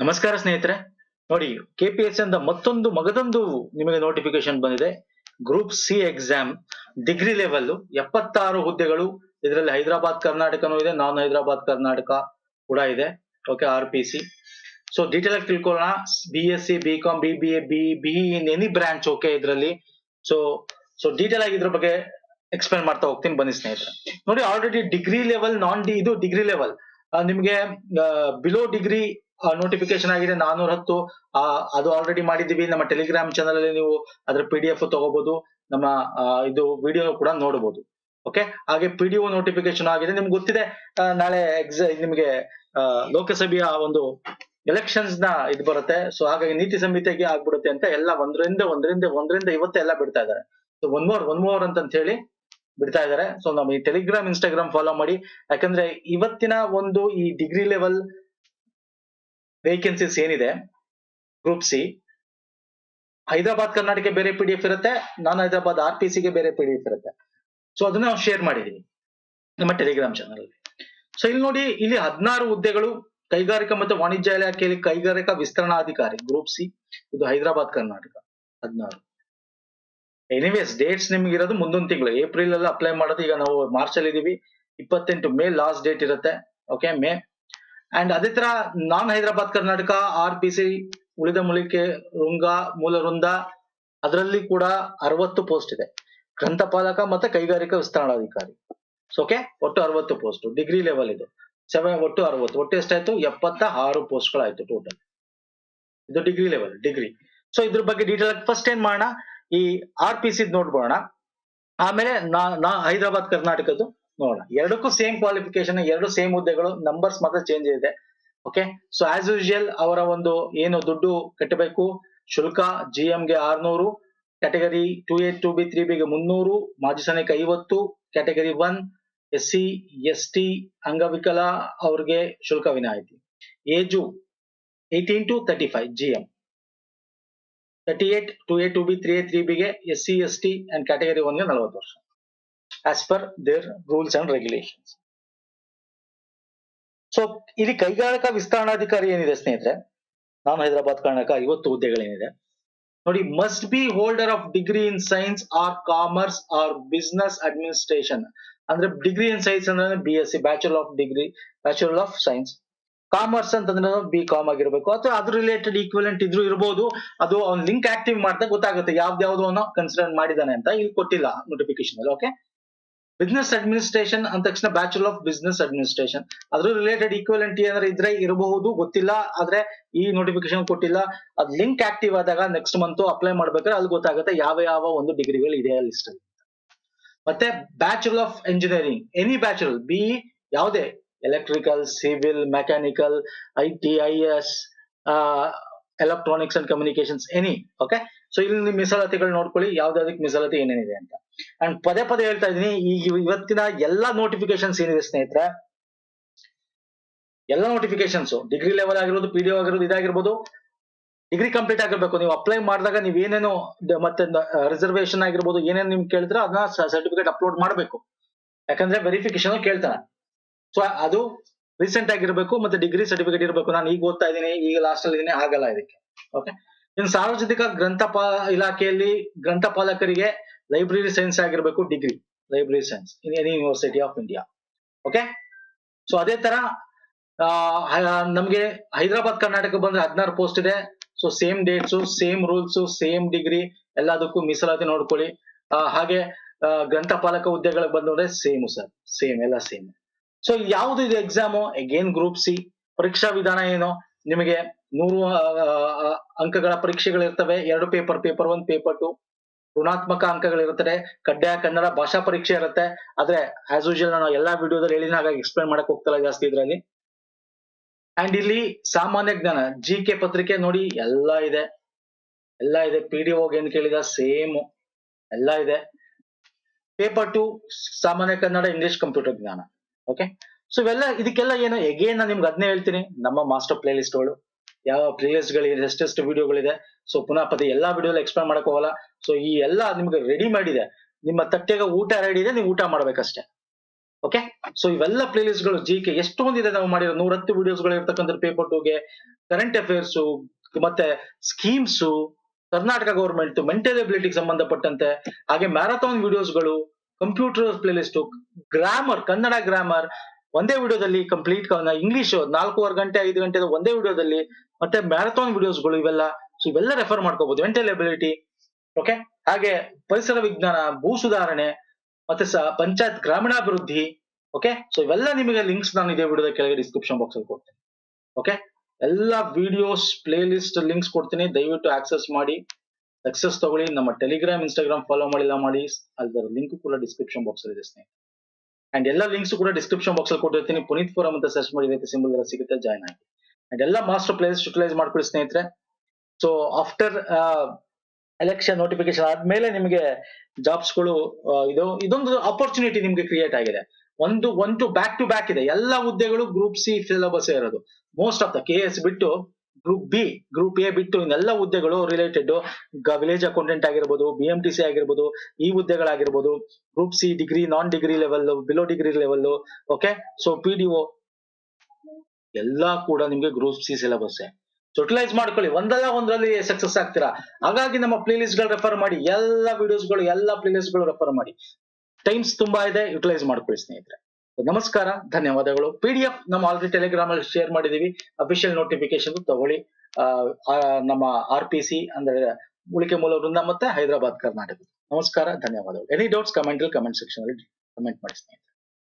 ನಮಸ್ಕಾರ ಸ್ನೇಹಿತರೆ. ನೋಡಿ ಕೆ ಪಿ ಎಸ್ ಇಂದ ಮತ್ತೊಂದು ಮಗದೊಂದು ನಿಮಗೆ ನೋಟಿಫಿಕೇಶನ್ ಬಂದಿದೆ. Group C exam degree level ಎಪ್ಪತ್ತಾರು ಹುದ್ದೆಗಳು. ಇದರಲ್ಲಿ ಹೈದರಾಬಾದ್ ಕರ್ನಾಟಕನೂ ಇದೆ, ನಾನ್ ಹೈದರಾಬಾದ್ ಕರ್ನಾಟಕ ಕೂಡ ಇದೆ. Okay R P C so detail ಆಗಿ ತಿಳ್ಕೊಳ್ಳೋಣ. B S C B com B B A B B in any branch okay ಇದರಲ್ಲಿ. ಸೊ ಸೊ ಡೀಟೇಲ್ ಆಗಿ ಇದ್ರ ಬಗ್ಗೆ ಎಕ್ಸ್ಪ್ಲೇನ್ ಮಾಡ್ತಾ ಹೋಗ್ತೀನಿ. ಬನ್ನಿ ಸ್ನೇಹಿತರೆ. ನೋಡಿ already degree level non D ಇದು ಡಿಗ್ರಿ ಲೆವೆಲ್ ನಿಮಗೆ ಬಿಲೋ ಡಿಗ್ರಿ ನೋಟಿಫಿಕೇಶನ್ ಆಗಿದೆ, ನಾನೂರ ಹತ್ತು. ಅದು ಆಲ್ರೆಡಿ ಮಾಡಿದೀವಿ ನಮ್ಮ ಟೆಲಿಗ್ರಾಮ್ ಚಾನಲ್ ಅಲ್ಲಿ ನೀವು ಅದರ ಪಿ ಡಿ ಎಫ್ ತಗೋಬಹುದು ನಮ್ಮ ಇದು ವಿಡಿಯೋ ಕೂಡ ನೋಡಬಹುದು ಓಕೆ ಹಾಗೆ ಪಿ ಡಿ ಒ ನೋಟಿಫಿಕೇಶನ್ ಆಗಿದೆ. ನಿಮ್ಗೆ ಗೊತ್ತಿದೆ ನಾಳೆ ಎಕ್ಸಾ ನಿಮಗೆ ಲೋಕಸಭೆಯ ಒಂದು ಎಲೆಕ್ಷನ್ಸ್ನ ಇದು ಬರುತ್ತೆ. ಸೊ ಹಾಗಾಗಿ ನೀತಿ ಸಂಹಿತೆಗೆ ಆಗ್ಬಿಡುತ್ತೆ ಅಂತ ಎಲ್ಲ ಒಂದರಿಂದ ಒಂದರಿಂದ ಒಂದರಿಂದ ಇವತ್ತೇ ಎಲ್ಲ ಬಿಡ್ತಾ ಇದ್ದಾರೆ. So one more one more ಅಂತ ಹೇಳಿ ಬಿಡ್ತಾ ಇದ್ದಾರೆ. ಸೊ ನಮ್ಮ ಈ ಟೆಲಿಗ್ರಾಮ್ ಇನ್ಸ್ಟಾಗ್ರಾಮ್ ಫಾಲೋ ಮಾಡಿ. ಯಾಕಂದ್ರೆ ಇವತ್ತಿನ ಒಂದು ಈ ಡಿಗ್ರಿ ಲೆವೆಲ್ ವೇಕೆನ್ಸೀಸ್ ಏನಿದೆ? ಗ್ರೂಪ್ ಸಿ ಹೈದರಾಬಾದ್ ಕರ್ನಾಟಕ ಬೇರೆ ಪಿ ಡಿ ಎಫ್ ಇರುತ್ತೆ, ನಾನ್ ಹೈದರಾಬಾದ್ ಆರ್ ಪಿ ಸಿಗೆ ಬೇರೆ ಪಿ ಡಿ ಎಫ್ ಇರುತ್ತೆ. ಸೊ ಅದನ್ನ ನಾವು ಶೇರ್ ಮಾಡಿದೀವಿ ನಮ್ಮ ಟೆಲಿಗ್ರಾಮ್ ಚಾನಲ್ ಅಲ್ಲಿ. ಸೊ ಇಲ್ಲಿ ನೋಡಿ, ಇಲ್ಲಿ ಹದಿನಾರು ಹುದ್ದೆಗಳು, ಕೈಗಾರಿಕಾ ಮತ್ತು ವಾಣಿಜ್ಯ ಇಲಾಖೆಯಲ್ಲಿ ಕೈಗಾರಿಕಾ ವಿಸ್ತರಣಾಧಿಕಾರಿ ಗ್ರೂಪ್ ಸಿ ಇದು ಹೈದರಾಬಾದ್ ಕರ್ನಾಟಕ, ಹದಿನಾರು. ಎನಿವೇಸ್ ಡೇಟ್ಸ್ ನಿಮ್ಗೆ ಇರೋದು ಮುಂದೊಂದು ತಿಂಗಳು. ಏಪ್ರಿಲ್ ಅಲ್ಲಿ ಅಪ್ಲೈ ಮಾಡೋದು, ಈಗ ನಾವು ಮಾರ್ಚ್ ಅಲ್ಲಿ ಇದೀವಿ ಇಪ್ಪತ್ತೆಂಟು ಮೇ ಲಾಸ್ಟ್ ಡೇಟ್ ಇರುತ್ತೆ. ಓಕೆ ಮೇ ಅಂಡ್ ಅದೇ ತರ non Hyderabad Karnataka R P C ಉಳಿದ ಮುಳಿಕೆ ವೃಂಗ ಮೂಲ ವೃಂದ ಅದರಲ್ಲಿ ಕೂಡ ಅರವತ್ತು ಪೋಸ್ಟ್ ಇದೆ ಗ್ರಂಥಪಾಲಕ ಮತ್ತೆ ಕೈಗಾರಿಕಾ ವಿಸ್ತರಣಾಧಿಕಾರಿ ಓಕೆ ಒಟ್ಟು ಅರವತ್ತು ಪೋಸ್ಟ್ ಡಿಗ್ರಿ ಲೆವೆಲ್ ಇದು ಸೆವೆನ್ ಒಟ್ಟು ಅರವತ್ತು ಒಟ್ಟು ಎಷ್ಟಾಯ್ತು ಎಪ್ಪತ್ತ ಆರು ಗಳಾಯ್ತು ಟೋಟಲ್ ಇದು ಡಿಗ್ರಿ ಲೆವೆಲ್ ಡಿಗ್ರಿ ಸೊ ಇದ್ರ ಬಗ್ಗೆ ಡೀಟೇಲ್ ಆಗಿ ಫಸ್ಟ್ ಏನ್ ಮಾಡೋಣ ಈ ಆರ್ ಪಿ ಸಿ ನೋಡ್ಬೋಣ ಆಮೇಲೆ ನಾ ನಾ ಹೈದರಾಬಾದ್ ಕರ್ನಾಟಕದ್ದು ನೋಡೋಣ. ಎರಡಕ್ಕೂ ಸೇಮ್ ಕ್ವಾಲಿಫಿಕೇಶನ್ ಎರಡು ಸೇಮ್ ಹುದ್ದೆಗಳು ನಂಬರ್ಸ್ ಮಾತ್ರ ಚೇಂಜ್ ಇದೆ. ಓಕೆ ಸೊ ಆಸ್ ಯೂಶುವಲ್ ಅವರ ಒಂದು ಏನು ದುಡ್ಡು ಕಟ್ಟಬೇಕು? ಶುಲ್ಕ ಜಿ ಗೆ ಆರ್ನೂರು category two A to B three ಬಿಗೆ ಮುನ್ನೂರು, ಮಾಜಿ ಸೈನಿಕ ಐವತ್ತು category one S C S T ಅಂಗವಿಕಲ ಅವ್ರಿಗೆ ಶುಲ್ಕ ವಿನಾಯಿತಿ. Age eighteen to thirty five G M thirty eight to A to B three A three ಬಿಗೆ S C S T and category ಒನ್ಗೆ ನಲವತ್ತು ವರ್ಷ. As per their rules and regulations so ಇಲ್ಲಿ ಕೈಗಾರಿಕಾ ವಿಸ್ತರಣಾಧಿಕಾರಿ ಏನಿದೆ ಸ್ನೇಹಿತರೆ? ನಾನು ಹೈದರಾಬಾದ್, ಕರ್ನಾಟಕ, ಐವತ್ತು ಹುದ್ದೆಗಳೇನಿದೆ. ನೋಡಿ must be holder of degree in science or commerce or business administration ಅಂದ್ರೆ ಡಿಗ್ರಿ ಇನ್ ಸೈನ್ಸ್ ಅಂದ್ರೆ B S C bachelor of degree bachelor of science commerce ಅಂತಂದ್ರೆ ಬಿ ಕಾಮ್ ಆಗಿರ್ಬೇಕು. ಅಥವಾ ಅದ್ರ ರಿಲೇಟೆಡ್ ಈಕ್ವಲೆಂಟ್ ಇದ್ರೂ ಇರಬಹುದು ಅದು ಅವ್ನು ಲಿಂಕ್ ಆಕ್ಟಿವ್ ಮಾಡ್ತಾ ಗೊತ್ತಾಗುತ್ತೆ. ಯಾವ್ದು ಯಾವ್ದು ಕನ್ಸಿಡರ್ ಮಾಡಿದಾನೆ ಅಂತ. ಇಲ್ಲಿ ಕೊಟ್ಟಿಲ್ಲ ನೋಟಿಫಿಕೇಶನ್ ಅಲ್ಲಿ ಓಕೆ ಬಿಸ್ನೆಸ್ ಅಡ್ಮಿನಿಸ್ಟ್ರೇಷನ್ ಅಂದ ತಕ್ಷಣ ಬ್ಯಾಚುಲರ್ ಆಫ್ ಬಿಸ್ನೆಸ್ ಅಡ್ಮಿನಿಸ್ಟ್ರೇಷನ್ ಅದ್ರ ರಿಲೇಟೆಡ್ ಈಕ್ವಲೆಂಟಿ ಏನಾದ್ರು ಇದ್ರೆ ಇರಬಹುದು, ಗೊತ್ತಿಲ್ಲ, ಆದ್ರೆ ಈ ನೋಟಿಫಿಕೇಶನ್ ಕೊಟ್ಟಿಲ್ಲ, ಅದ್ ಲಿಂಕ್ ಆಕ್ಟಿವ್ ಆದಾಗ ನೆಕ್ಸ್ಟ್ ಮಂತ್ ಅಪ್ಲೈ ಮಾಡ್ಬೇಕಾದ್ರೆ ಅಲ್ಲಿ ಗೊತ್ತಾಗುತ್ತೆ ಯಾವ ಯಾವ ಒಂದು ಡಿಗ್ರಿಗಳು ಇದೆ ಲಿಸ್ಟ್ ಅಲ್ಲಿ. ಮತ್ತೆ bachelor of engineering any bachelor B ಯಾವುದೇ electrical civil mechanical I T I S electronics and communications any okay so ಇಲ್ಲಿ ಮೀಸಲಾತಿಗಳು ನೋಡ್ಕೊಳ್ಳಿ ಯಾವ್ದಾದಕ್ಕೆ ಮೀಸಲಾತಿ ಏನೇನಿದೆ ಅಂತ. ಅಂಡ್ ಪದೇ ಪದೇ ಹೇಳ್ತಾ ಇದೀನಿ ಈಗ ಇವತ್ತಿನ ಎಲ್ಲಾ ನೋಟಿಫಿಕೇಶನ್ಸ್ ಏನಿದೆ ಸ್ನೇಹಿತರೆ, ಎಲ್ಲ ನೋಟಿಫಿಕೇಶನ್ಸ್ ಡಿಗ್ರಿ ಲೆವೆಲ್ ಆಗಿರೋದು ಪಿ ಡಿ ಆಗಿರೋದು ಇದಾಗಿರ್ಬೋದು ಡಿಗ್ರಿ ಕಂಪ್ಲೀಟ್ ಆಗಿರ್ಬೇಕು. ನೀವು ಅಪ್ಲೈ ಮಾಡಿದಾಗ ನೀವು ಏನೇನು ಮತ್ತೆ ರಿಸರ್ವೇಶನ್ ಆಗಿರ್ಬೋದು, ಏನೇನು ನಿಮ್ಗೆ ಕೇಳಿದ್ರೆ ಅದನ್ನ ಸರ್ಟಿಫಿಕೇಟ್ ಅಪ್ಲೋಡ್ ಮಾಡಬೇಕು. ಯಾಕಂದ್ರೆ ವೆರಿಫಿಕೇಶನ್ ಕೇಳ್ತಾನೆ. ಸೊ ಅದು ರೀಸೆಂಟ್ ಆಗಿರ್ಬೇಕು ಮತ್ತೆ ಡಿಗ್ರಿ ಸರ್ಟಿಫಿಕೇಟ್ ಇರಬೇಕು. ನಾನು ಈಗ ಓದ್ತಾ ಇದ್ದೀನಿ, ಈಗ ಲಾಸ್ಟ್ ಅಲ್ಲಿ ಇದೀನಿ ಆಗಲ್ಲ ಇದಕ್ಕೆ. ಓಕೆ ಇನ್ನು ಸಾರ್ವಜನಿಕ ಗ್ರಂಥಪಾ ಇಲಾಖೆಯಲ್ಲಿ ಗ್ರಂಥಪಾಲಕರಿಗೆ ಲೈಬ್ರರಿ ಸೈನ್ಸ್ ಆಗಿರ್ಬೇಕು degree library science in any university of India okay so ಅದೇ ತರ ನಮ್ಗೆ ಹೈದರಾಬಾದ್ ಕರ್ನಾಟಕ ಬಂದ್ರೆ ಹದಿನಾರು ಪೋಸ್ಟ್ ಇದೆ. So same dates same rules same degree ಎಲ್ಲದಕ್ಕೂ ಮೀಸಲಾತಿ ನೋಡ್ಕೊಳ್ಳಿ. ಹಾಗೆ ಗ್ರಂಥಪಾಲಕ ಹುದ್ದೆಗಳಿಗೆ ಬಂದ್ರೆ ಸೇಮ್ ಸರ್ ಸೇಮ್ ಎಲ್ಲ ಸೇಮ್ ಸೊ ಯಾವ್ದು ಇದು ಎಕ್ಸಾಮು ಅಗೇನ್ ಗ್ರೂಪ್ ಸಿ ಪರೀಕ್ಷಾ ವಿಧಾನ ಏನು? ನಿಮಗೆ ನೂರು ಅಂಕಗಳ ಪರೀಕ್ಷೆಗಳಿರ್ತವೆ. ಎರಡು paper paper one paper two ಋಣಾತ್ಮಕ ಅಂಕಗಳಿರುತ್ತದೆ ಕಡ್ಡಾಯ ಕನ್ನಡ ಭಾಷಾ ಪರೀಕ್ಷೆ ಇರುತ್ತೆ. ಆದ್ರೆ ಆಸ್ ಯೂಶಲ್ ನಾನು ಎಲ್ಲಾ ವಿಡಿಯೋದಲ್ಲಿ ಹೇಳಿದ ಹಾಗಾಗಿ ಎಕ್ಸ್ಪ್ಲೈನ್ ಮಾಡಕ್ ಹೋಗ್ತಲ್ಲ ಜಾಸ್ತಿ ಇದ್ರಲ್ಲಿ. ಅಂಡ್ ಇಲ್ಲಿ ಸಾಮಾನ್ಯ ಜ್ಞಾನ ಜಿ ಕೆ ಪತ್ರಿಕೆ ನೋಡಿ, ಎಲ್ಲ ಇದೆ. ಎಲ್ಲ ಇದೆ. ಪಿ ಡಿ ಏನ್ ಕೇಳಿದ? ಸೇಮ್ ಎಲ್ಲಾ ಇದೆ. ಪೇಪರ್ ಟು ಸಾಮಾನ್ಯ ಕನ್ನಡ ಇಂಗ್ಲಿಷ್ ಕಂಪ್ಯೂಟರ್ ಜ್ಞಾನ. ಓಕೆ ಸೊ ಇವೆಲ್ಲ, ಇದಕ್ಕೆಲ್ಲ ಏನು ಎಗೇನ್ ನಾನು ನಿಮ್ಗೆ ಅದನ್ನೇ ಹೇಳ್ತೀನಿ. ನಮ್ಮ ಮಾಸ್ಟರ್ ಪ್ಲೇ ಗಳು. ಯಾವ ಪ್ಲೇ ಗಳಿದೆ ಎಷ್ಟೆಷ್ಟು ವಿಡಿಯೋಗಳಿದೆ ಸೊ ಪುನಃ ಪದೇ ಎಲ್ಲಾ ವಿಡಿಯೋ ಎಕ್ಸ್ಪ್ಲೇನ್ ಮಾಡಕ್ ಹೋಗಲ್ಲ. ಸೊ ಈ ಎಲ್ಲ ನಿಮ್ಗೆ ರೆಡಿ ಮಾಡಿದೆ. ನಿಮ್ಮ ತಟ್ಟೆಗೆ ಊಟ ರೆಡಿ ಇದೆ, ನೀವು ಊಟ ಮಾಡ್ಬೇಕಷ್ಟೇ. ಓಕೆ ಸೊ ಇವೆಲ್ಲ ಪ್ಲೇಲಿಸ್ಟ್ಗಳು ಜಿ ಕೆ ಎಷ್ಟೊಂದಿದೆ ನಾವು ಮಾಡಿರೋ ನೂರತ್ತು ವಿಡಿಯೋಸ್ಗಳು ಇರ್ತಕ್ಕಂಥ ಪೇಪರ್ ಟೂಗೆ ಕರೆಂಟ್ ಅಫೇರ್ಸ್ ಮತ್ತೆ ಸ್ಕೀಮ್ಸ್ ಕರ್ನಾಟಕ ಗೌರ್ಮೆಂಟ್ ಮೆಂಟಲ್ ಎಬಿಲಿಟಿಗೆ ಸಂಬಂಧಪಟ್ಟಂತೆ, ಹಾಗೆ marathon ವಿಡಿಯೋಸ್ಗಳು computer playlist grammar Kannada grammar ಒಂದೇ ವಿಡಿಯೋದಲ್ಲಿ ಕಂಪ್ಲೀಟ್ ಇಂಗ್ಲಿಷ್ ನಾಲ್ಕೂವರೆ ಗಂಟೆ, ಐದು ಗಂಟೆ ಒಂದೇ ವಿಡಿಯೋದಲ್ಲಿ ಮತ್ತೆ ಮ್ಯಾರಥಾನ್ ವಿಡಿಯೋಸ್ಗಳು ಇವೆಲ್ಲ ಸೊ ಇವೆಲ್ಲ ರೆಫರ್ ಮಾಡ್ಕೋಬಹುದು ಮೆಂಟಲ್ ಓಕೆ ಹಾಗೆ ಪರಿಸರ ವಿಜ್ಞಾನ, ಭೂ ಸುಧಾರಣೆ, ಮತ್ತೆ ಪಂಚಾಯತ್ ಗ್ರಾಮೀಣಾಭಿವೃದ್ಧಿ ಓಕೆ ಸೊ ಇವೆಲ್ಲ ನಿಮಗೆ ಲಿಂಕ್ಸ್ ನಾನು ಇದೇ ವಿಡಿಯೋದ ಕೆಳಗೆ ಡಿಸ್ಕ್ರಿಪ್ಷನ್ ಬಾಕ್ಸ್ ಅಲ್ಲಿ ಕೊಡ್ತೀನಿ ಓಕೆ ಎಲ್ಲ ವಿಡಿಯೋಸ್ ಪ್ಲೇ ಲಿಸ್ಟ್ ಲಿಂಕ್ಸ್ ಕೊಡ್ತೀನಿ. ದಯವಿಟ್ಟು ಆಕ್ಸೆಸ್ ಮಾಡಿ. ಸಕ್ಸಸ್ ತಗೊಳ್ಳಿ. ನಮ್ಮ ಟೆಲಿಗ್ರಾಮ್ ಇನ್ಸ್ಟಾಗ್ರಾಮ್ ಫಾಲೋ ಮಾಡಿಲ್ಲ ಮಾಡಿ. ಅದರ ಲಿಂಕ್ ಕೂಡ ಡಿಸ್ಕ್ರಿಪ್ಷನ್ ಬಾಕ್ಸ್ ಅಲ್ಲಿ ಇದೆ ಸ್ನೇಹಿತರೆ. ಅಂಡ್ ಎಲ್ಲ ಲಿಂಕ್ಸ್ ಕೂಡ ಡಿಸ್ಕ್ರಿಪ್ಷನ್ ಬಾಕ್ಸ್ ಅಲ್ಲಿ ಕೊಟ್ಟಿರ್ತೀನಿ. ಪುನೀತ್ ಫೋರಂ ಅಂತ ಸರ್ಚ್ ಮಾಡಿ ಸಿಂಬಲ್ ಸಿಂಬಲ್ ಸಿಗುತ್ತೆ. ಜಾಯ್ನ್ ಆಗಿ ಎಲ್ಲ ಮಾಸ್ಟರ್ ಪ್ಲೇಸ್ ಯುಟಿಲೈಸ್ ಮಾಡ್ಕೊಳ್ಳಿ ಸ್ನೇಹಿತರೆ. ಸೊ ಆಫ್ಟರ್ ಎಲೆಕ್ಷನ್ ನೋಟಿಫಿಕೇಶನ್ ಆದ್ಮೇಲೆ ನಿಮಗೆ ಜಾಬ್ಸ್ಗಳು ಇದು, ಇದೊಂದು ಅಪರ್ಚುನಿಟಿ ನಿಮ್ಗೆ ಕ್ರಿಯೇಟ್ ಆಗಿದೆ. ಒಂದು ಒಂದು ಬ್ಯಾಕ್ ಟು ಬ್ಯಾಕ್ ಇದೆ. ಎಲ್ಲ ಹುದ್ದೆಗಳು ಗ್ರೂಪ್ ಸಿ ಸಿಲೆಬಸ್ ಇರೋದು. Most of the K S ಬಿಟ್ಟು ಗ್ರೂಪ್ ಬಿ ಗ್ರೂಪ್ ಎ ಬಿಟ್ಟು ಇನ್ನೆಲ್ಲ ಹುದ್ದೆಗಳು ರಿಲೇಟೆಡ್ ವಿಲೇಜ್ ಅಕೌಂಟೆಂಟ್ ಆಗಿರ್ಬೋದು ಬಿ ಎಂ ಟಿ ಸಿ ಆಗಿರ್ಬೋದು, ಈ ಹುದ್ದೆಗಳಾಗಿರ್ಬೋದು. Group C degree non degree level below degree level okay so P D O ಎಲ್ಲಾ ಕೂಡ ನಿಮ್ಗೆ ಗ್ರೂಪ್ ಸಿ ಸಿಲೆಬಸ್ ಯುಟಿಲೈಸ್ ಮಾಡ್ಕೊಳ್ಳಿ, ಒಂದಲ್ಲ ಒಂದರಲ್ಲಿ ಸಕ್ಸಸ್ ಆಗ್ತೀರಾ? ಹಾಗಾಗಿ ನಮ್ಮ ಪ್ಲೇ ಲಿಸ್ಟ್ಗಳು ರೆಫರ್ ಮಾಡಿ, ಎಲ್ಲ ವಿಡಿಯೋಸ್ಗಳು, ಎಲ್ಲ ಪ್ಲೇ ಲಿಸ್ಟ್ಗಳು ರೆಫರ್ ಮಾಡಿ. ಟೈಮ್ಸ್ ತುಂಬಾ ಇದೆ ಯುಟಿಲೈಸ್ ಮಾಡ್ಕೊಳ್ಳಿ ಸ್ನೇಹಿತರೆ. ನಮಸ್ಕಾರ, ಧನ್ಯವಾದಗಳು. ಪಿ ಡಿ ಎಫ್ ನಮ್ಮ ಆಲ್ರೆಡಿ ಟೆಲಿಗ್ರಾಮ್ ಅಲ್ಲಿ ಶೇರ್ ಮಾಡಿದೀವಿ. ಅಫಿಷಿಯಲ್ ನೋಟಿಫಿಕೇಶನ್ ತಗೊಳ್ಳಿ. ನಮ್ಮ ಆರ್ ಪಿ ಸಿ ಅಂದ್ರೆ ಉಳಿಕೆ ಮೂಲ ವೃಂದ ಮತ್ತೆ ಹೈದರಾಬಾದ್, ಕರ್ನಾಟಕ. ನಮಸ್ಕಾರ, ಧನ್ಯವಾದಗಳು. Any doubts comment comment section ಅಲ್ಲಿ ಕಮೆಂಟ್ ಮಾಡಿ ಸ್ನೇಹಿತರೆ.